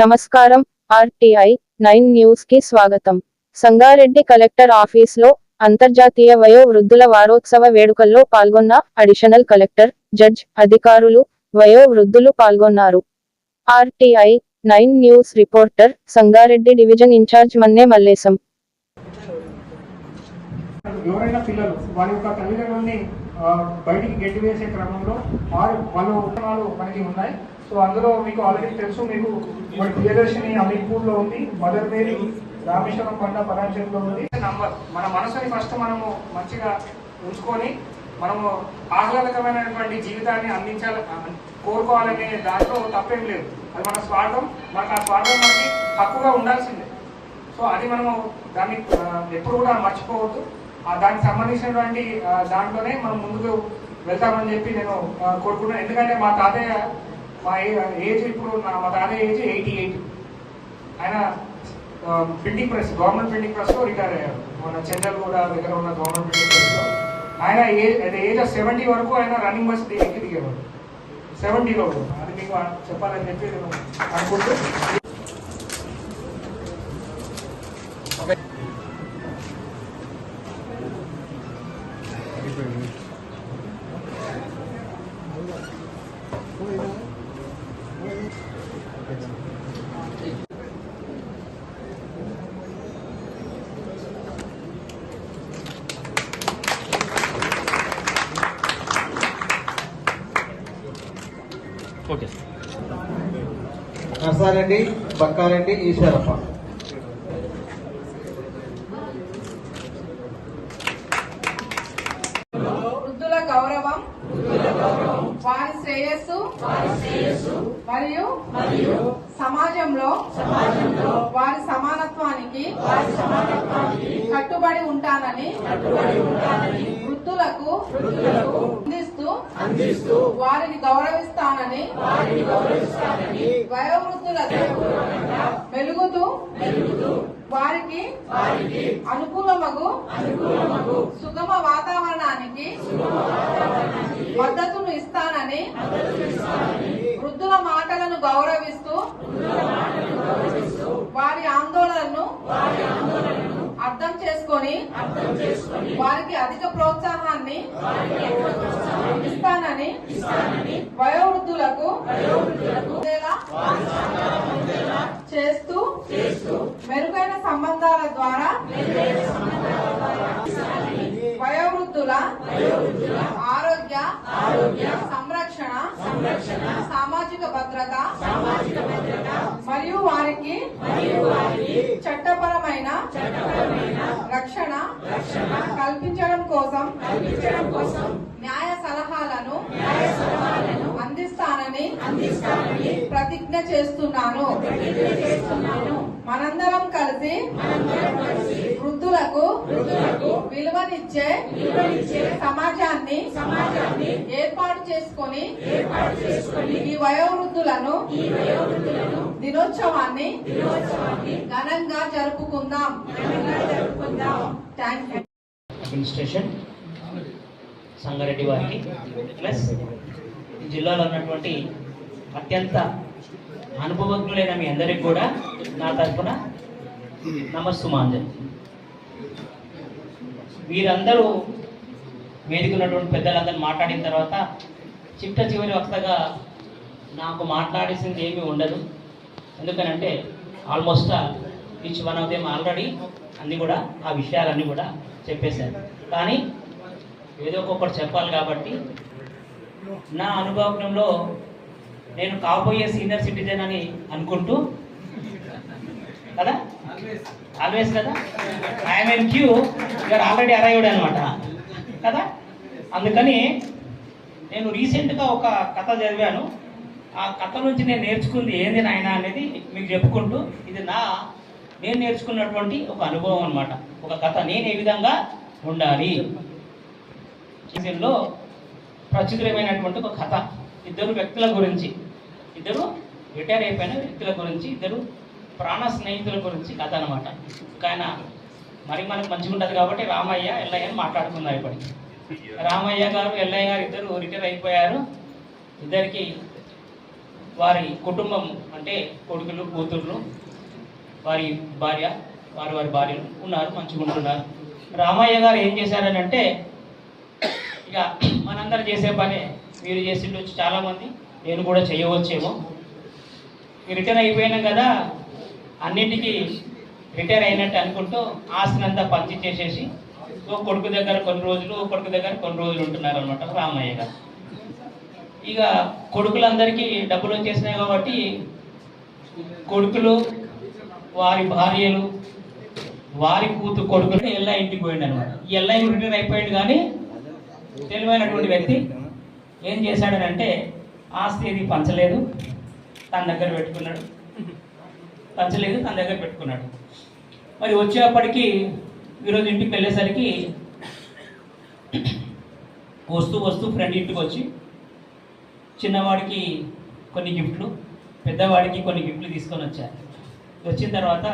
నమస్కారం RTI nine న్యూస్కి స్వాగతం. సంగారెడ్డి కలెక్టర్ ఆఫీస్లో అంతర్జాతీయ వయో వృద్ధుల వారోత్సవ వేడుకల్లో పాల్గొన్న అడిషనల్ కలెక్టర్ జడ్జ్ అధికారులు వయో వృద్ధులు పాల్గొన్నారు. RTI nine news reporter Sangareddy division incharge Manne Mallesham. ఎవరైనా పిల్లలు వారి యొక్క తల్లిదండ్రుల్ని బయటికి గెట్టి వేసే క్రమంలో వారు వాళ్ళు మనకి ఉన్నాయి. సో అందులో మీకు ఆల్రెడీ తెలుసు మీకు మన ప్రియదర్శిని అమీర్పూర్లో ఉంది మదర్ మేరీ రామేశ్వరం కొండ పరాచంలో ఉంది. నంబర్ మన మనసుని ఫస్ట్ మనము మంచిగా ఉంచుకొని మనము ఆహ్లాదకరమైనటువంటి జీవితాన్ని అందించాలి కోరుకోవాలనే దాంట్లో తప్పేం లేదు. అది మన స్వార్థం మనకు ఆ స్వార్థం మనకి హక్కుగా ఉండాల్సిందే. సో అది మనము దాన్ని ఎప్పుడు కూడా మర్చిపోవద్దు. ఆ దానికి సంబంధించినటువంటి దాంట్లోనే మనం ముందుకు వెళ్తామని చెప్పి నేను కోరుకుంటున్నాను ఎందుకంటే మా తాతయ్య మా ఏజ్ ఇప్పుడు నా- మా తాతయ్య ఏజ్ ఎయిటీ ఎయిట్. ఆయన ప్రింటింగ్ ప్రెస్ గవర్నమెంట్ ప్రింటింగ్ ప్రెస్లో రిటైర్ అయ్యారు. మన చంద్రగూడ దగ్గర ఉన్న గవర్నమెంట్ ప్రింటింగ్ ప్రెస్లో ఆయన age at age of seventy వరకు ఆయన రన్నింగ్ బస్ ఎక్కి దిగేవాడు. సెవెంటీలో అది మీకు చెప్పాలని చెప్పి అనుకుంటూ నర్సారెడ్డి బక్కారెడ్డి ఈశ్వరప్ప. వృద్ధుల గౌరవం వారి శ్రేయస్సు మరియు సమాజంలో వారి సమానత్వానికి కట్టుబడి ఉంటానని వృద్ధులకు అందిస్తూ వారిని గౌరవిస్తానని వయోవృద్ధులకు మెలుగుతూ వారికి అనుకూలమగు సుగమ వాతావరణానికి మద్దతును ఇస్తానని వృద్ధుల మాటలను గౌరవిస్తూ వారి ఆందోళనను చేసుకొని వారికి అధిక ప్రోత్సాహాన్ని ఇస్తానని వయోవృద్ధులకు చేస్తూ మెరుగైన సంబంధాల ద్వారా వయోవృద్ధుల ఆరోగ్య సంరక్షణ సామాజిక భద్రత వారికి చట్టపరమైన రక్షణ కల్పించడం కోసం న్యాయ సలహాలను అందిస్తానని ప్రతిజ్ఞ చేస్తున్నాను. మనందరం కలిసి వృద్ధులకు విలువనిచ్చే సమాజాన్ని ఏర్పాటు చేసుకొని ఈ వయోవృద్ధులను దినోత్సవాన్ని ఘనంగా జరుపుకుందాం. థ్యాంక్ యూ అడ్మినిస్ట్రేషన్ సంగారెడ్డి వారికి ప్లస్ ఈ జిల్లాలో ఉన్నటువంటి అత్యంత అనుభవజ్ఞులైన మీ అందరికి కూడా నా తరఫున నమస్సుమాంజలి. వీరందరూ వేదికున్నటువంటి పెద్దలందరూ మాట్లాడిన తర్వాత చిట్ట చివరి వక్తగా నాకు మాట్లాడేసింది ఏమీ ఉండదు. ఎందుకనంటే almost each one of them already అన్నీ కూడా ఆ విషయాలన్నీ కూడా చెప్పేశారు. కానీ ఏదో ఒక్కొక్కటి చెప్పాలి కాబట్టి నా అనుభవంలో నేను కాబోయే సీనియర్ సిటిజన్ అని అనుకుంటూ కదా? ఆల్వేస్ కదా? I'm in queue you're already arrived అనమాట కదా? అందుకని నేను రీసెంట్గా ఒక కథ చదివాను. ఆ కథ నుంచి నేను నేర్చుకుంది ఏంది నాయన అనేది మీకు చెప్పుకుంటూ ఇది నా నేను నేర్చుకున్నటువంటి ఒక అనుభవం అనమాట ఒక కథ. నేను ఏ విధంగా ఉండాలి? సీజన్లో ప్రచురమైనటువంటి ఒక కథ. ఇద్దరు వ్యక్తుల గురించి. ఇద్దరు రిటైర్ అయిపోయిన వ్యక్తుల గురించి ఇద్దరు ప్రాణ స్నేహితుల గురించి కథ అనమాట ఆయన మరి మనకు మంచిగా ఉంటుంది కాబట్టి రామయ్య ఎల్లయ్య అని మాట్లాడుకున్నారు ఇప్పటికి. రామయ్య గారు ఎల్లయ్య గారు ఇద్దరు రిటైర్ అయిపోయారు. ఇద్దరికి వారి కుటుంబం అంటే కొడుకులు కూతుర్లు వారి భార్య వారి వారి భార్యలు ఉన్నారు మంచిగా ఉంటున్నారు. రామయ్య గారు ఏం చేశారని అంటే ఇక మనందరూ చేసే పని మీరు చేసిండొచ్చు చాలామంది నేను కూడా చేయవచ్చేమో. రిటర్న్ అయిపోయినాం కదా అన్నిటికీ రిటైర్ అయినట్టు అనుకుంటూ ఆస్తినంతా పంచి చేసేసి ఓ కొడుకు దగ్గర కొన్ని రోజులు ఓ కొడుకు దగ్గర కొన్ని రోజులు ఉంటున్నారు అనమాట రామయ్య గారు. ఇక కొడుకులందరికీ డబ్బులు వచ్చేసినాయి కాబట్టి కొడుకులు వారి భార్యలు వారి కూతు కొడుకులు ఎల్లా ఇంటికి పోయిండు అనమాట ఈ ఎల్లా రిటైర్ అయిపోయాడు కానీ తెలివైనటువంటి వ్యక్తి ఏం చేశాడనంటే ఆస్తి ఏది పంచలేదు తన దగ్గర పెట్టుకున్నాడు. పంచలేదు తన దగ్గర పెట్టుకున్నాడు. మరి వచ్చేప్పటికి ఈరోజు ఇంటికి వెళ్ళేసరికి వస్తూ వస్తూ ఫ్రెండ్ ఇంటికి వచ్చి చిన్నవాడికి కొన్ని గిఫ్ట్లు పెద్దవాడికి కొన్ని గిఫ్ట్లు తీసుకొని వచ్చారు వచ్చిన తర్వాత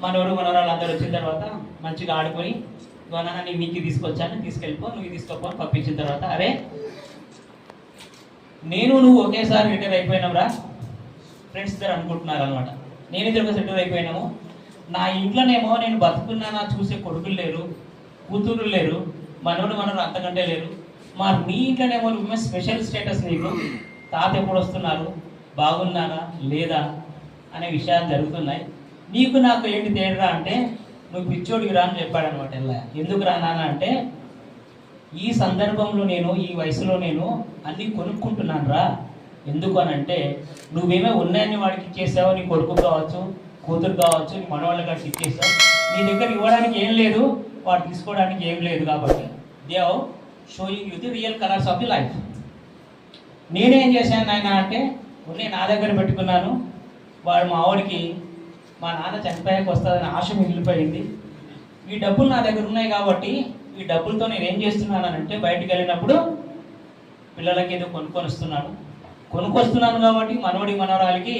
మనవరు మనవరాలు అందరు వచ్చిన తర్వాత మంచిగా ఆడుకొని ఇవాళ నేను నీకు తీసుకొచ్చాను తీసుకెళ్ళిపో నువ్వు తీసుకోపో అని పంపించిన తర్వాత అరే నేను నువ్వు ఒకేసారి రిటైర్ అయిపోయినాంరా ఫ్రెండ్స్ ఇద్దరు అనుకుంటున్నారు అనమాట నేను ఇద్దరు సెటిల్ అయిపోయినాము నా ఇంట్లోనేమో నేను బతుకున్నానా చూసే కొడుకులు లేరు కూతురు లేరు మనవడు మనవడు అంతకంటే లేరు. మా నీ ఇంట్లోనేమో నువ్వు స్పెషల్ స్టేటస్ నీకు. తాత ఎప్పుడు వస్తున్నారు? బాగున్నారా? లేదా? అనే విషయాలు జరుగుతున్నాయి. నీకు నాకు ఏంటి తేడా అంటే నువ్వు పిచ్చోడికి రా అని చెప్పాడు అనమాట ఎందుకు రా అంటే ఈ సందర్భంలో నేను ఈ వయసులో నేను అన్ని కొనుక్కుంటున్నాను రా. ఎందుకు అని అంటే నువ్వేమో ఉన్నాయని వాడికి ఇచ్చేసావు నీ కొడుకు కావచ్చు కూతురు కావచ్చు నీ మనవాళ్ళు కావచ్చు ఇచ్చేసావు. నీ దగ్గర ఇవ్వడానికి ఏం లేదు వాడు తీసుకోవడానికి ఏం లేదు కాబట్టి. They've showing you the real colours of the life. నేనేం చేశాను నాయన అంటే ఉన్నాయి నా దగ్గర పెట్టుకున్నాను. వాడు మా ఆవిడకి మా నాన్న చనిపోయాక వస్తుందని ఆశ మిగిలిపోయింది. ఈ డబ్బులు నా దగ్గర ఉన్నాయి కాబట్టి ఈ డబ్బులతో నేను ఏం చేస్తున్నానంటే బయటకు వెళ్ళినప్పుడు పిల్లలకి ఏదో కొనుక్కొని వస్తున్నాను. కొనుక్కొస్తున్నాను కాబట్టి మనవడి మనవరాలకి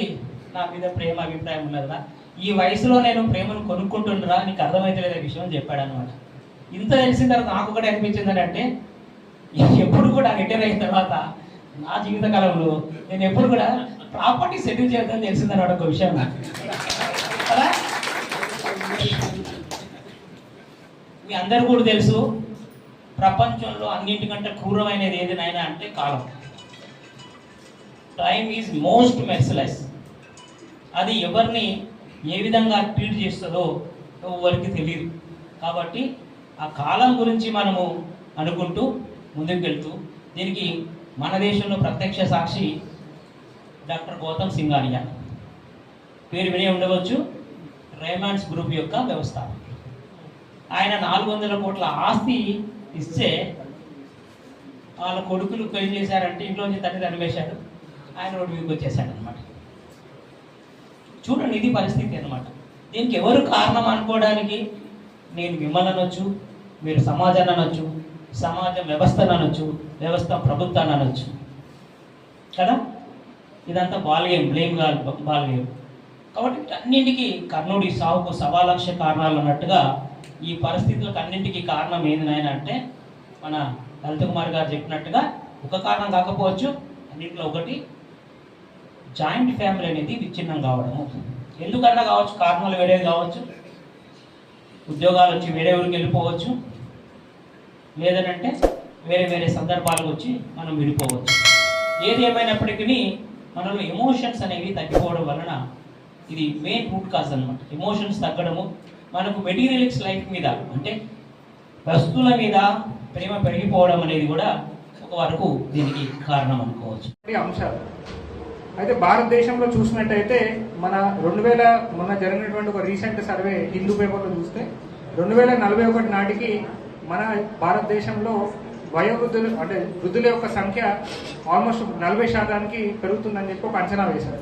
నా మీద ప్రేమ అభిప్రాయం ఉన్నదా ఈ వయసులో నేను ప్రేమను కొనుక్కుంటుండరా నీకు అర్థమైతే విషయం అని చెప్పాడు అనమాట ఇంత తెలిసిన తర్వాత నాకు కూడా అనిపించింది అంటే ఎప్పుడు కూడా రిటైర్ అయిన తర్వాత నా జీవిత కాలంలో నేను ఎప్పుడు కూడా ప్రాపర్టీ సెటిల్ చేద్దామని తెలిసిందన్నమాట ఒక విషయం నాకు. మీ అందరు కూడా తెలుసు ప్రపంచంలో అన్నింటికంటే క్రూరమైనది ఏది నాయనా అంటే కాలం. టైం ఈజ్ మోస్ట్ మెర్సిలెస్ అది ఎవరిని ఏ విధంగా ట్రీట్ చేస్తుందో ఎవరికి తెలియదు కాబట్టి ఆ కాలం గురించి మనము అనుకుంటూ ముందుకు వెళ్తూ దీనికి మన దేశంలో ప్రత్యక్ష సాక్షి డాక్టర్ గౌతమ్ సింగానియా పేరు వినే ఉండవచ్చు. రేమాన్స్ గ్రూప్ యొక్క వ్యవస్థ ఆయన నాలుగు వందల కోట్ల ఆస్తి ఇస్తే వాళ్ళ కొడుకులు పెళ్ళి చేశారంటే ఇంట్లోంచి తండ్రి తరివేశాడు ఆయన రోడ్డు మీదకి వచ్చేసాడు అనమాట చూడండి ఇది పరిస్థితి అనమాట దీనికి ఎవరు కారణం అనుకోవడానికి నేను మిమ్మల్ని అనొచ్చు మీరు సమాజాన్ని అనొచ్చు సమాజం వ్యవస్థను అనొచ్చు వ్యవస్థ ప్రభుత్వాన్ని అనొచ్చు. కదా? ఇదంతా బాల్ గేమ్ బ్లేమ్ కాదు బాల్ గేమ్ కాబట్టి అన్నింటికి కర్ణుడి సావుకు సవాలక్ష్య కారణాలు అన్నట్టుగా ఈ పరిస్థితులకు అన్నింటికి కారణం ఏంది నాయన అంటే మన లలిత కుమార్ గారు చెప్పినట్టుగా ఒక కారణం కాకపోవచ్చు అన్నింటిలో ఒకటి జాయింట్ ఫ్యామిలీ అనేది విచ్ఛిన్నం కావడము ఎందుకన్నా కావచ్చు కారణాలు వేరే కావచ్చు ఉద్యోగాలు వచ్చి వేరే ఊరికి వెళ్ళిపోవచ్చు లేదనంటే వేరే వేరే సందర్భాలకు వచ్చి మనం విడిపోవచ్చు. ఏది ఏమైనప్పటికీ మనలో ఎమోషన్స్ అనేవి తగ్గిపోవడం వలన ఇది మెయిన్ రూట్ కాజ్ అనమాట ఎమోషన్స్ తగ్గడము మనకు మెటీరియలిక్స్ లైఫ్ మీద అంటే వస్తువుల మీద ప్రేమ పెరిగిపోవడం అనేది కూడా ఒక వరకు దీనికి కారణం అనుకోవచ్చు. అంశాలు. అయితే భారతదేశంలో చూసినట్టయితే మన రెండు వేల మొన్న జరిగినటువంటి ఒక రీసెంట్ సర్వే హిందూ పేపర్లో చూస్తే రెండు వేల నలభై ఒకటి నాటికి మన భారతదేశంలో వయోవృద్ధులు అంటే వృద్ధుల యొక్క సంఖ్య ఆల్మోస్ట్ నలభై శాతానికి పెరుగుతుందని చెప్పి ఒక అంచనా వేశారు.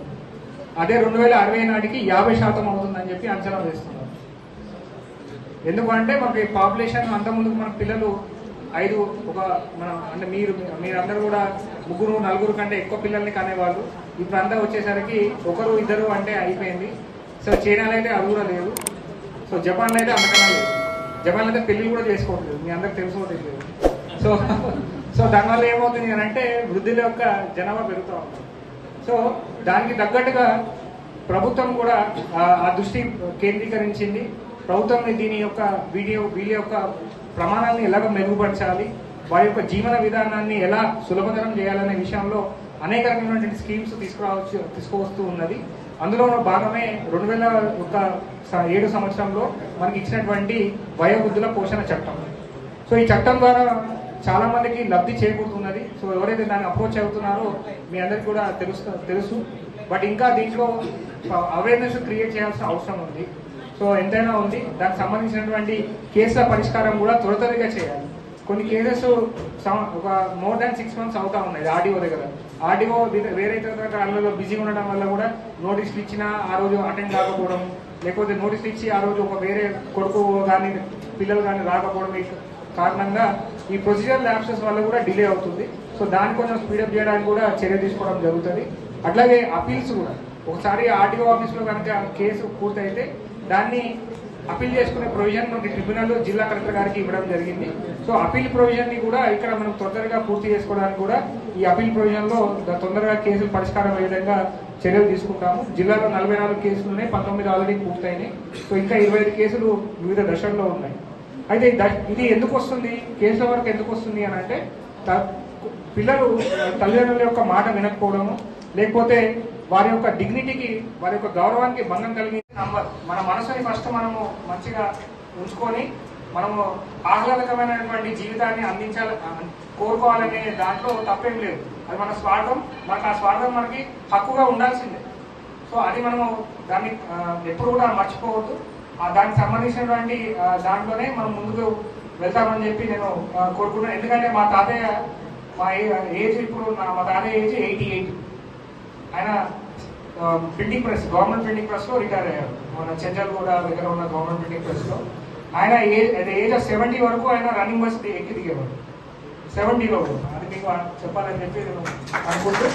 అదే రెండు వేల అరవై నాటికి యాభై శాతం అవుతుందని చెప్పి అంచనా వేస్తున్నారు. ఎందుకంటే మనకి పాపులేషన్ అంతకుముందు మన పిల్లలు ఐదు ఒక మనం అంటే మీరు మీరందరూ కూడా ముగ్గురు నలుగురు కంటే ఎక్కువ పిల్లల్ని కనేవాళ్ళు. ఇప్పుడు అంతా వచ్చేసరికి ఒకరు ఇద్దరు అంటే అయిపోయింది. సో చైనాలో అయితే అది కూడా లేదు. సో జపాన్లో అయితే అంతకన్నా లేదు. జపాన్లో అయితే పెళ్ళిళ్ళు కూడా చేసుకోవట్లేదు. మీ అందరికి తెలుసుకోవట్లేదు సో సో దానివల్ల ఏమవుతుంది అని అంటే వృద్ధుల యొక్క జనాభా పెరుగుతూ ఉంటుంది సో దానికి తగ్గట్టుగా ప్రభుత్వం కూడా ఆ, ఆ దృష్టి కేంద్రీకరించింది. ప్రభుత్వం దీని యొక్క వీడియో వీళ్ళ యొక్క ప్రమాణాలను ఎలాగ మెరుగుపరచాలి? వారి యొక్క జీవన విధానాన్ని ఎలా సులభతరం చేయాలనే విషయంలో అనేక రకమైనటువంటి స్కీమ్స్ తీసుకురావచ్చు తీసుకువస్తూ ఉన్నది. అందులో భాగమే రెండు వేల ఒక ఏడు సంవత్సరంలో మనకి ఇచ్చినటువంటి వయోవృద్ధుల పోషణ చట్టం. సో ఈ చట్టం ద్వారా చాలా మందికి లబ్ధి చేకూరుతున్నది. సో ఎవరైతే దాన్ని అప్రోచ్ అవుతున్నారో మీ అందరికి కూడా తెలుసు తెలుసు. బట్ ఇంకా దీంట్లో అవేర్నెస్ క్రియేట్ చేయాల్సిన అవసరం ఉంది. సో ఎంతైనా ఉంది. దానికి సంబంధించినటువంటి కేసుల పరిష్కారం కూడా త్వరితగతిగా చేయాలి. కొన్ని కేసెస్ ఒక మోర్ దాన్ సిక్స్ మంత్స్ అవుతా ఉన్నాయి ఆర్డీఓ దగ్గర. ఆర్డీఓ వేరే ఇతర కాలంలో బిజీగా ఉండడం వల్ల కూడా నోటీసులు ఇచ్చినా ఆ రోజు అటెండ్ కాకపోవడం లేకపోతే నోటీసులు ఇచ్చి ఆ రోజు ఒక వేరే కొడుకు కానీ పిల్లలు కానీ రాకపోవడం కారణంగా ఈ ప్రొసీజర్ ల్యాబ్సెస్ వల్ల కూడా డిలే అవుతుంది. సో దాన్ని కొంచెం స్పీడప్ చేయడానికి కూడా చర్య తీసుకోవడం జరుగుతుంది. అట్లాగే అపీల్స్ కూడా. ఒకసారి ఆర్టీఓ ఆఫీస్లో కనుక కేసు పూర్తయితే దాన్ని అప్పీల్ చేసుకునే ప్రొవిజన్ మనకి ట్రిబ్యునల్ జిల్లా కలెక్టర్ గారికి ఇవ్వడం జరిగింది. సో అపీల్ ప్రొవిజన్ని కూడా ఇక్కడ మనం తొందరగా పూర్తి చేసుకోవడానికి కూడా ఈ అపీల్ ప్రొవిజన్లో తొందరగా కేసులు పరిష్కారం అయ్యే విధంగా చర్యలు తీసుకుంటాము. జిల్లాలో నలభై నాలుగు కేసులు ఉన్నాయి పంతొమ్మిది ఆల్రెడీ పూర్తయినాయి. సో ఇంకా ఇరవై ఐదు కేసులు వివిధ దశల్లో ఉన్నాయి. అయితే ఇది ఎందుకు వస్తుంది? కేసుల వరకు ఎందుకు వస్తుంది అని అంటే పిల్లలు తల్లిదండ్రుల యొక్క మాట వినకపోవడము లేకపోతే వారి యొక్క డిగ్నిటీకి వారి యొక్క గౌరవానికి భంగం కలిగి నంబర్ మన మనసుని ఫస్ట్ మనము మంచిగా ఉంచుకొని మనము ఆహ్లాదకరమైనటువంటి జీవితాన్ని అందించాలి కోరుకోవాలనే దాంట్లో తప్పేం లేదు. అది మన స్వార్థం. మనకు ఆ స్వార్థం మనకి హక్కుగా ఉండాల్సిందే. సో అది మనము దాన్ని ఎప్పుడు కూడా మర్చిపోవద్దు. ఆ దానికి సంబంధించినటువంటి దాంట్లోనే మనం ముందుకు వెళ్తామని చెప్పి నేను కోరుకుంటున్నాను. ఎందుకంటే మా తాతయ్య మా ఏజ్ ఇప్పుడు మా తాతయ్య ఏజ్ ఎయిటీ ఎయిట్ ఆయన ప్రింటింగ్ ప్రెస్ గవర్నమెంట్ ప్రింటింగ్ ప్రెస్లో రిటైర్ అయ్యారు. మన చెంచల్గూడ దగ్గర ఉన్న గవర్నమెంట్ ప్రింటింగ్ ప్రెస్లో ఆయన age at age of seventy వరకు ఆయన రన్నింగ్ బస్ ఎక్కి దిగేవాడు. సెవెంటీలో అది మీకు చెప్పాలని చెప్పి అనుకుంటూ